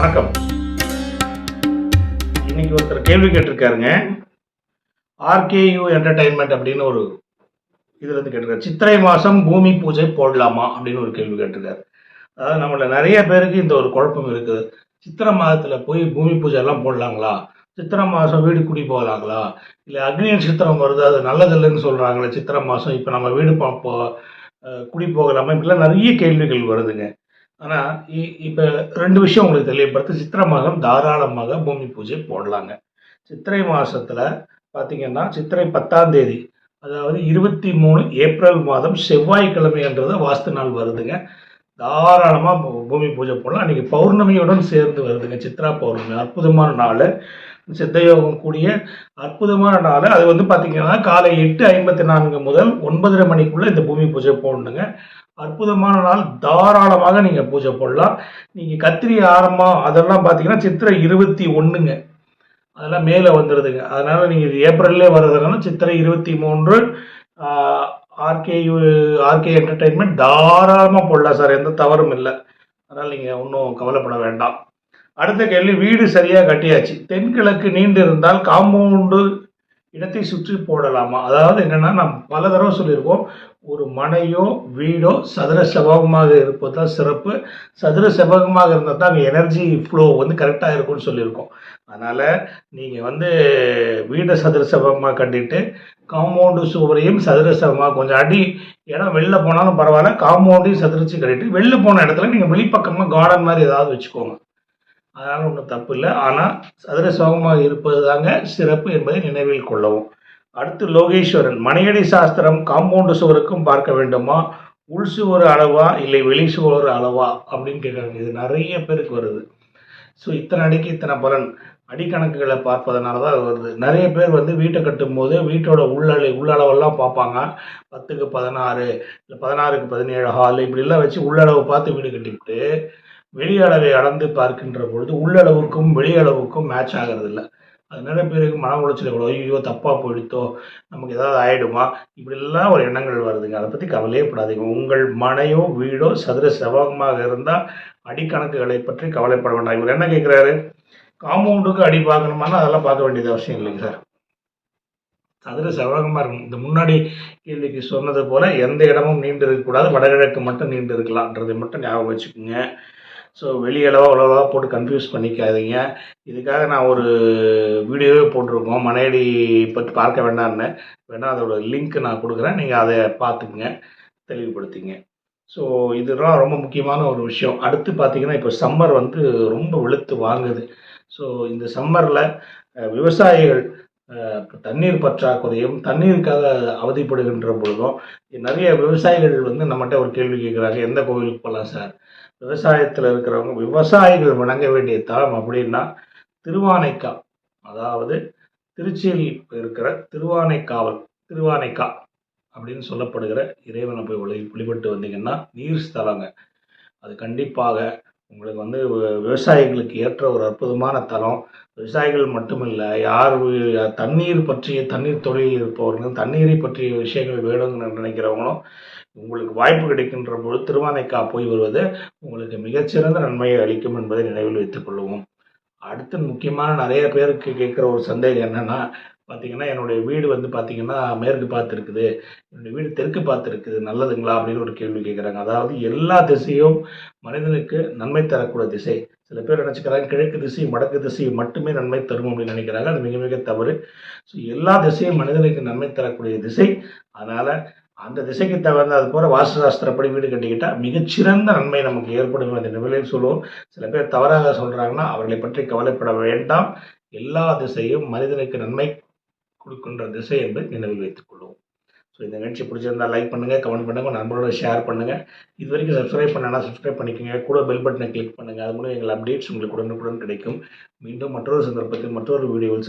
வணக்கம். இன்னைக்கு ஒருத்தர் கேள்வி கேட்டிருக்காருங்க. ஆர்கேயூ என்டர்டைன்மெண்ட் அப்படின்னு ஒரு இதுல இருந்து கேட்டிருக்காரு. சித்திரை மாசம் பூமி பூஜை போடலாமா அப்படின்னு ஒரு கேள்வி கேட்டிருக்காரு. அதாவது நம்மள நிறைய பேருக்கு இந்த ஒரு குழப்பம் இருக்குது. சித்திரை மாதத்துல போய் பூமி பூஜை எல்லாம் போடலாங்களா? சித்திரை மாசம் வீடு குடி போகலாங்களா? இல்லை அக்னி சித்திரம் வருது அது நல்லதில்லைன்னு சொல்றாங்களே சித்திரை மாசம் இப்போ நம்ம வீடு போ- குடி போகலாமா? இப்படிலாம் நிறைய கேள்விகள் வருதுங்க. ஆனா இ- இப்ப ரெண்டு விஷயம் உங்களுக்கு தெளிவுபடுத்து சித்திரை மாதம் தாராளமாக பூமி பூஜை போடலாங்க. சித்திரை மாசத்துல பாத்தீங்கன்னா சித்திரை பத்தாம் தேதி அதாவது இருபத்தி மூணு ஏப்ரல் மாதம் செவ்வாய்க்கிழமைன்றது வாஸ்து நாள் வருதுங்க. தாராளமா பூமி பூஜை போடலாம். அன்னைக்கு பௌர்ணமியுடன் சேர்ந்து வருதுங்க. சித்ரா பௌர்ணமி அற்புதமான நாள். சித்தயோகம் கூடிய அற்புதமான நாள். அது வந்து பார்த்திங்கன்னா காலை எட்டு ஐம்பத்தி நான்கு முதல் ஒன்பதரை மணிக்குள்ள இந்த பூமி பூஜை போடணுங்க. அற்புதமான நாள். தாராளமாக நீங்கள் பூஜை போடலாம். நீங்கள் கத்திரி ஆரம்பம் அதெல்லாம் பார்த்தீங்கன்னா சித்திரை இருபத்தி ஒன்றுங்க அதெல்லாம் மேலே வந்துடுதுங்க அதனால் நீங்கள் இது ஏப்ரல்லே வர்றதுனால சித்திரை இருபத்தி மூன்று ஆர்கே ஆர்கே என்டர்டைன்மெண்ட் தாராளமாக போடலாம் சார். எந்த தவறும் இல்லை. அதனால் நீங்கள் ஒன்றும் கவலைப்பட வேண்டாம். அடுத்த கேள்வி வீடு சரியாக கட்டியாச்சு. தென்கிழக்கு நீண்டு இருந்தால் காம்பவுண்டு இடத்தை சுற்றி போடலாமா? அதாவது என்னன்னா நம்ம பல தடவை சொல்லியிருக்கோம் ஒரு மனையோ வீடோ சதுர செவ்வகமாக இருப்பது தான் சிறப்பு. சதுர செவ்வகமாக இருந்தால் தான் அங்கே எனர்ஜி ஃப்ளோ வந்து கரெக்டாக இருக்கும்னு சொல்லியிருக்கோம். அதனால் நீங்கள் வந்து வீடை சதுர செவ்வகமாக கட்டிட்டு காம்பவுண்டு சுவரையும் சதுர செவ்வகமாக கொஞ்சம் அடி இடம் வெளில போனாலும் பரவாயில்ல காம்பவுண்டையும் சதுரிச்சு கட்டிட்டு வெளில போன இடத்துல நீங்கள் வெளிப்பக்கமாக கார்டன் மாதிரி ஏதாவது வச்சுக்கோங்க. அதனால் ஒன்றும் தப்பு இல்லை. ஆனால் சதுர சோகமாக இருப்பது தாங்க சிறப்பு என்பதை நினைவில் கொள்ளவும். அடுத்து லோகேஸ்வரன். மணியடி சாஸ்திரம் காம்பவுண்டு சுவருக்கும் பார்க்க வேண்டுமா? உள் சுவர் அளவா இல்லை வெளி சுவர் அளவா? அப்படின்னு கேட்குறாங்க. இது நிறைய பேருக்கு வருது. ஸோ இத்தனை அடிக்கு இத்தனை பலன். அடிக்கணக்குகளை பார்ப்பதனால தான் அது வருது. நிறைய பேர் வந்து வீட்டை கட்டும்போது வீட்டோட உள்ளளை உள்ளளவெல்லாம் பார்ப்பாங்க. பத்துக்கு பதினாறு இல்லை பதினாறுக்கு பதினேழு ஹால் இப்படிலாம் வச்சு உள்ளளவு பார்த்து வீடு கட்டிவிட்டு வெளியளவை அளந்து பார்க்கின்ற பொழுது உள்ளளவுக்கும் வெளியளவுக்கும் மேட்ச் ஆகிறது இல்லை அது நிறைய பேருக்கு மன உளைச்சல் கூட ஐயோ தப்பாக போயிடுத்தோ நமக்கு ஏதாவது ஆகிடுமா இப்படிலாம் ஒரு எண்ணங்கள் வருதுங்க. அதை பற்றி கவலையே படாதீங்க. உங்கள் மனையோ வீடோ சதுர செவ்வகமாக இருந்தால் அடிக்கணக்குகளை பற்றி கவலைப்பட வேண்டாம். இவர் என்ன கேட்குறாரு? காம்பவுண்டுக்கு அடி பார்க்கணுமானா அதெல்லாம் பார்க்க வேண்டியது அவசியம் இல்லைங்க சார். சதுர செவ்வகமாக இருக்கும் இந்த முன்னாடி கேள்விக்கு சொன்னது போல் எந்த இடமும் நீண்டு இருக்கக்கூடாது வடகிழக்கு மட்டும் நீண்டு இருக்கலாம்ன்றதை மட்டும் ஞாபகம் வச்சுக்கோங்க. ஸோ வெளியளவா உழவா போட்டு கன்ஃபியூஸ் பண்ணிக்காதீங்க. இதுக்காக நான் ஒரு வீடியோவே போட்டிருக்கோம். மனையடி பற்றி பார்க்க வேண்டாம்னு. வேணால் அதோட லிங்க் நான் கொடுக்குறேன். நீங்கள் அதை பார்த்துக்குங்க. தெளிவுபடுத்திங்க. ஸோ இதெல்லாம் ரொம்ப முக்கியமான ஒரு விஷயம். அடுத்து பார்த்தீங்கன்னா இப்போ சம்மர் வந்து ரொம்ப வெளுத்து வாங்குது. ஸோ இந்த சம்மரில் விவசாயிகள் தண்ணீர் பற்றாக்குறையும் தண்ணீருக்காக அவதிப்படுகின்ற பொழுதும் நிறைய விவசாயிகள் வந்து நம்மகிட்ட ஒரு கேள்வி கேட்குறாங்க. எந்த கோவிலுக்கு போகலாம் சார்? விவசாயத்தில் இருக்கிறவங்க விவசாயிகள் வணங்க வேண்டிய தலம் அப்படின்னா திருவானைக்கா அதாவது திருச்சியில் இருக்கிற திருவானைக்காவல் திருவானைக்கா அப்படின்னு சொல்லப்படுகிற இறைவனை போய் வழி வழிபட்டு வந்தீங்கன்னா நீர் ஸ்தலங்க. அது கண்டிப்பாக உங்களுக்கு வந்து விவசாயிகளுக்கு ஏற்ற ஒரு அற்புதமான தலம். விவசாயிகள் மட்டுமில்லை யார் தண்ணீர் பற்றிய தண்ணீர் தொழில் இருப்பவர்களும் தண்ணீரை பற்றிய விஷயங்கள் வேணும்னு நினைக்கிறவங்களும் உங்களுக்கு வாய்ப்பு கிடைக்கின்ற பொழுது திருவானைக்கா போய் வருவது உங்களுக்கு மிகச்சிறந்த நன்மையை அளிக்கும் என்பதை நினைவில் வைத்துக் கொள்வோம். அடுத்து முக்கியமான நிறைய பேருக்கு கேட்குற ஒரு சந்தேகம் என்னன்னா பார்த்தீங்கன்னா என்னுடைய வீடு வந்து பார்த்தீங்கன்னா மேற்கு பார்த்து இருக்குது. என்னுடைய வீடு தெற்கு பார்த்து இருக்குது. நல்லதுங்களா? அப்படின்னு ஒரு கேள்வி கேட்குறாங்க. அதாவது எல்லா திசையும் மனிதனுக்கு நன்மை தரக்கூடிய திசை. சில பேர் நினச்சிக்கிறாங்க கிழக்கு திசை வடக்கு திசை மட்டுமே நன்மை தரும் அப்படின்னு நினைக்கிறாங்க. அது மிக மிக தவறு. ஸோ எல்லா திசையும் மனிதனுக்கு நன்மை தரக்கூடிய திசை. அதனால் அந்த திசைக்கு தகுந்த அது போல வாஸ்து சாஸ்திரப்படி வீடு கட்டிக்கிட்டா மிகச்சிறந்த நன்மை நமக்கு ஏற்படும் என்ற நிலையில் சொல்லுவோம். சில பேர் தவறாக சொல்றாங்கன்னா அவர்களை பற்றி கவலைப்பட வேண்டாம். எல்லா திசையும் மனிதனுக்கு நன்மை கொடுக்கின்ற திசை என்பதை நினைவில் வைத்துக் கொள்வோம். ஸோ இந்த நிகழ்ச்சி பிடிச்சிருந்தா லைக் பண்ணுங்க கமெண்ட் பண்ணுங்க நண்பர்களோட ஷேர் பண்ணுங்க. இது வரைக்கும் சப்ஸ்கிரைப் பண்ணனா சப்ஸ்கிரைப் பண்ணிக்கோங்க. கூட பெல் பட்டனை கிளிக் பண்ணுங்க. அது மூலம் எங்கள் அப்டேட்ஸ் உங்களுக்கு உடனுக்குடன் கிடைக்கும். மீண்டும் மற்றொரு சந்தர்ப்பத்தில் மற்றொரு வீடியோவில்